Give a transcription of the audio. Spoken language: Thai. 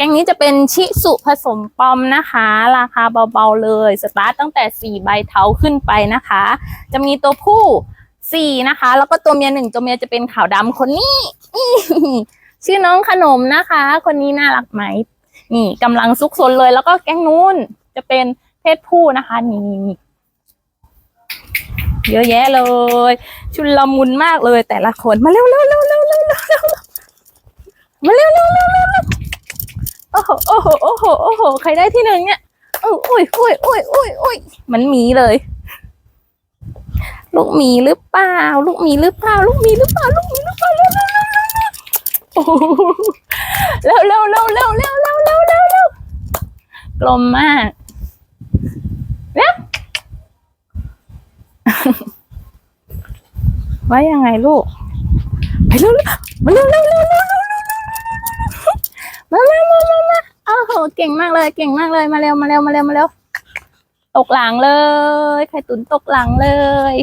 แกงนี้จะเป็นชิสุผสมปอมนะคะ ราคาเบาๆเลย สตาร์ตตั้งแต่สี่ใบเทาขึ้นไปนะคะ จะมีตัวผู้สี่นะคะ แล้วก็ตัวเมียหนึ่งตัวเมียจะเป็นขาวดำคนนี้ ชื่อน้องขนมนะคะ คนนี้น่ารักไหม นี่กำลังซุกซนเลย แล้วก็แก๊งนู้นจะเป็นเพศผู้นะคะ นี่นี่นี่เยอะแยะเลย ชุนละมุนมากเลยแต่ละคนมาเร็วเร็วเร็วเร็วเร็วเร็วเร็วมาเร็วเร็วเร็วเร็วเร็ว โอ้โหโอ้โหโอ้โหใครได้ที่หนึ่งเนี่ยโอ้ยโอ้ยโอ้ยโอ้ยโอ้ยโอ้ยมันมีเลย ลูกมีหรือเปล่า ลูกมีหรือเปล่า ลูกมีหรือเปล่าลูกมีหรือเปล่าเร็วเร็วเร็วเร็วเร็วโอ้โหเร็วเร็วเร็วเร็วเร็วเร็วเร็วเร็วเร็วกลมมากเร็วว่ายังไงลูกไปเร็วเร็วมาเร็วเร็วเร็วมามามามามาโอ้โห เก่งมากเลย เก่งมากเลย มาเร็ว มาเร็ว มาเร็ว มาเร็ว ตกหลังเลย ไข่ตุ๋นตกหลังเลย